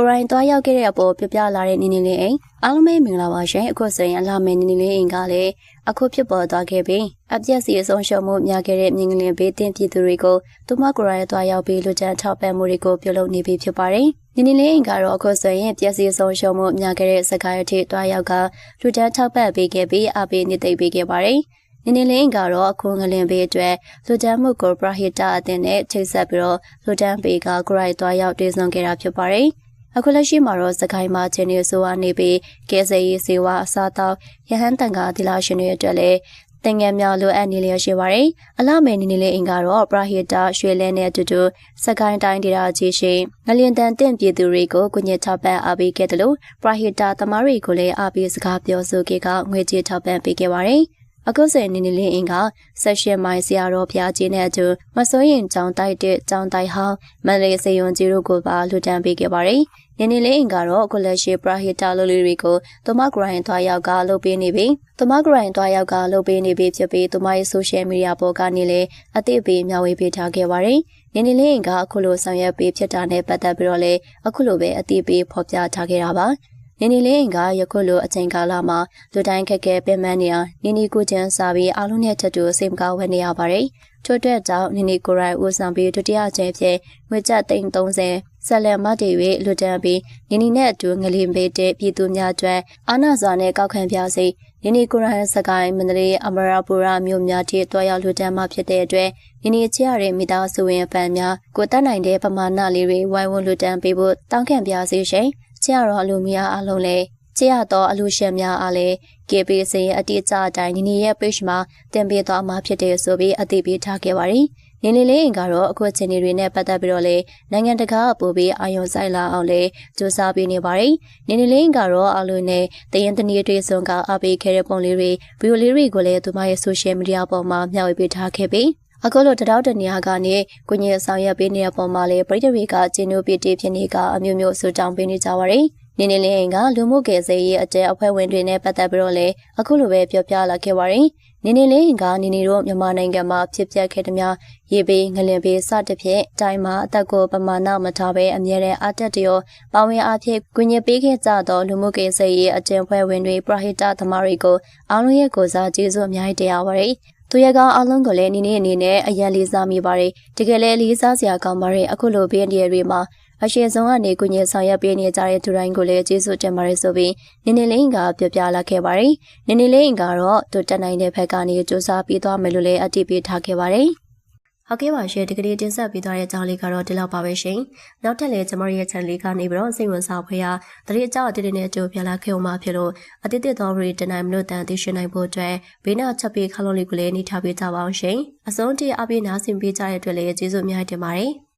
ကိုရိုင်းသွားရောက်ခဲ့တဲ့အပေါ်ပြပြလာတဲ့နီနီလေးအိမ်အားလုံးပဲမင်္ဂလာပါရှင်အခုဆိုရင်အလှမယ်နီနီလေးအိမ်ကလည်းအခုဖြစ်ပေါ်သွားခဲ့ပြီးအပြက်စီအဆုံးရှုံးမှုများခဲ့တဲ့မြင်ကလေးဘေးတင်ပြည်သူတွေကိုသူမကိုရိုင်းသွားရောက်ပြီးလူချမ်းထောက်ပံ့မှုတွေကိုပြုလုပ်နေပြီဖြစ်ပါတယ်နီနီလေးအိမ်ကတော့အခုဆိုရင်ပြက်စီအဆုံးရှုံးမှုများခဲ့တဲ့စကိုင်းအထိသွားရောက်ကလူချမ်းထောက်ပံ့ပေးခဲ့ပြီးအပေးနေသိပ်ပေးခဲ့ပါတယ်နင်းနေလင်းကတော့အခုငလင်ပေးအတွက်လူတန်းမှုကိုပရဟိတအသင်းနဲ့ချိတ်ဆက်ပြီးတော့လူတန်းပေးကဂရိုက်သွားရောက်တည်ဆုံခဲ့တာဖြစ်ပါတယ်။ အခုလက်ရှိမှာတော့စကိုင်းမှာချင်းနေဆိုကနေပြီးကဲဆယ်ရေးစေဝါအစားတောက်ရဟန်းတန်ကဒီလာရှင်တွေအတွက်လည်းတင်ငယ်များလိုအပ်နေလျက်ရှိပါတယ်။အလားမယ်နေနေလေးအင်ကတော့ပရဟိတရွှေလဲနဲ့အတူတူစကိုင်းတိုင်းဒေသကြီးရှိငလျင်တန်တင့်ပြည်သူတွေကိုကုညစ်ထောက်ပံ့အားပေးခဲ့တယ်လို့ပရဟိတသမားတွေကိုလည်းအားပေးစကားပြောဆိုခဲ့ကငွေကြေးထောက်ပံ့ပေးခဲ့ပါတယ်။ အခုစင်နေနေလေးအင်ကဆက်ရှင်မိုင်ဆရာတော်ဘုရားကြီးနဲ့အတူမစိုးရင်ကြောင်းတိုက်တဲ့ကြောင်းတိုက်ဟောင်းမန္တလေးစေယုံကြီးတို့ကိုပါလူတန်းပေးခဲ့ပါတယ်။နေနေလေးအင်ကတော့အခုလက်ရှိပရဟိတလူလူတွေကိုသူမဂရိုင်းသွားရောက်ကလုပ်ပေးနေပြီးသူမဂရိုင်းသွားရောက်ကလုပ်ပေးနေပြီးဖြစ်ပြီးသူမရဲ့ဆိုရှယ်မီဒီယာပေါ်ကနေလည်းအသိပေးမျှဝေပေးထားခဲ့ပါတယ်။နေနေလေးအင်ကအခုလိုဆောင်ရွက်ပေးဖြစ်တာနဲ့ပတ်သက်ပြီးတော့လည်းအခုလိုပဲအသိပေးဖော်ပြထားခဲ့တာပါ။ နင်းနီလေးကယခုလိုအချိန်ကာလမှာလူတိုင်းခက်ခဲပင်ပန်းနေအောင်နင်းနီကိုကျန်းစားပြီးအားလုံးနဲ့ထပ်တူစိတ်မကောင်းဝနေရပါတယ်။ထို့အတွက်ကြောင့်နင်းနီကိုရိုင်ဦးဆောင်ပြီးဒုတိယကျင်းဖြစ်ငွေကျပ်သိန်း30ဆက်လက်မတည်၍လူတန်းပြီးနင်းနီနဲ့အတူငလင်ပေးတဲ့ပြည်သူများအတွက်အာဏာစွာနဲ့ကောက်ခံပြစေနင်းနီကိုရိုင်စကိုင်းမန္တလေးအမရာပူရာမြို့များထိတွားရောက်လူတန်းမှဖြစ်တဲ့အတွက်နင်းနီချရတဲ့မိသားစုဝင်အပန်းများကိုတတ်နိုင်တဲ့ပမာဏလေးတွေဝိုင်းဝန်းလူတန်းပေးဖို့တောင်းခံပြစေရှင်။ ကျရတော့အလူမီယာအလုံးလဲကျရတော့အလူရှင်များအားလည်း KB စင်ရဲ့အတိအကျအတိုင်းနီနီရဲ့ page မှာတင်ပေးသွားမှာဖြစ်တယ်ဆိုပြီးအသိပေးထားခဲ့ပါတယ်။နင်းလေးလေးင်ကတော့အခုအချိန်တွေနဲ့ပတ်သက်ပြီးတော့လေနိုင်ငံတကာပို့ပြီးအာရုံစိုက်လာအောင်လေစူးစမ်းပေးနေပါတယ်။နင်းလေးလေးင်ကတော့အလုံးနဲ့တရင်တနည်းတွေဆုံးကအပေးခဲ့တဲ့ပုံလေးတွေဗီဒီယိုလေးတွေကိုလည်းသူမရဲ့ social media ပေါ်မှာမျှဝေပေးထားခဲ့ပြီး အခုလိုတတော်တနေရာကနေကိုညင်ဆောင်ရွက်ပေးနေတဲ့ပုံမှာလေပရိသတ်တွေကကျင်းတို့ပြည့်တည်ဖြစ်နေကအမျိုးမျိုးဆူတောင်းပေးနေကြပါရီနင်းနေလင်းကလူမှုကယ်ဆယ်ရေးအတဲအဖွဲ့ဝင်တွေနဲ့ပတ်သက်ပြီးတော့လေအခုလိုပဲပြောပြလာခဲ့ပါရီ နင်းနေလင်းကနင်းနေတို့မြန်မာနိုင်ငံမှာဖြစ်ပျက်ခဲ့တဲ့များရေပေးငလင်ပေးစသဖြင့်တိုင်းမှာအသက်ကိုပမာဏမထားဘဲအမြဲတမ်းအတက်တရောပါဝင်အားဖြင့်ကွညပေးခဲ့ကြသောလူမှုကယ်ဆယ်ရေးအကျဉ်းဖွဲ့ဝင်တွေပရဟိတသမားတွေကိုအားလုံးရဲ့ကိုစားကျေးဇူးအများကြီးတရားပါရယ်သူရကောင်အလုံးကိုလည်းနီးနေအနေနဲ့အရန်လေးစားမိပါတယ်တကယ်လည်းလေးစားစရာကောင်းပါတယ်အခုလိုဘေးအန္တရာယ်တွေမှာအရှင်ဆုံးကနေကုညင်ဆောင်ရွက်ပေးနေကြတဲ့သူတိုင်းကိုလည်းကျေးဇူးတင်ပါတယ်ဆိုပြီးနင်းနေလင်းကပြောပြလာခဲ့ပါတယ်နင်းနေလင်းကတော့သူတက်နိုင်တဲ့ဘက်ကနေစူးစမ်းပြီးသွားမယ်လို့လည်းအတိပေးထားခဲ့ပါတယ်ဟုတ်ကဲ့ပါရှင်ဒီကနေ့တင်ဆက်ပေးသွားတဲ့အကြောင်းလေးကတော့ဒီလောက်ပါပဲရှင်။နောက်ထပ်လည်းကျမတို့ရဲ့ channel လေးကနေပြီးတော့စိတ်ဝင်စားဖွယ်ရာတတိအကြောင်းအတိအနဲ့ကြိုပြလာခဲ့အောင်ပါဖြစ်လို့အတိအသတော်ရီတနိုင်မလို့တန်သိရှိနိုင်ဖို့အတွက်ဘေးနာချက်ပေးခလုံးလေးကိုလည်းနှိထားပေးကြပါအောင်ရှင်။အဆုံးထိအပြည့်နားဆင်ပေးကြတဲ့အတွက်လည်းကျေးဇူးအများကြီးတင်ပါတယ်။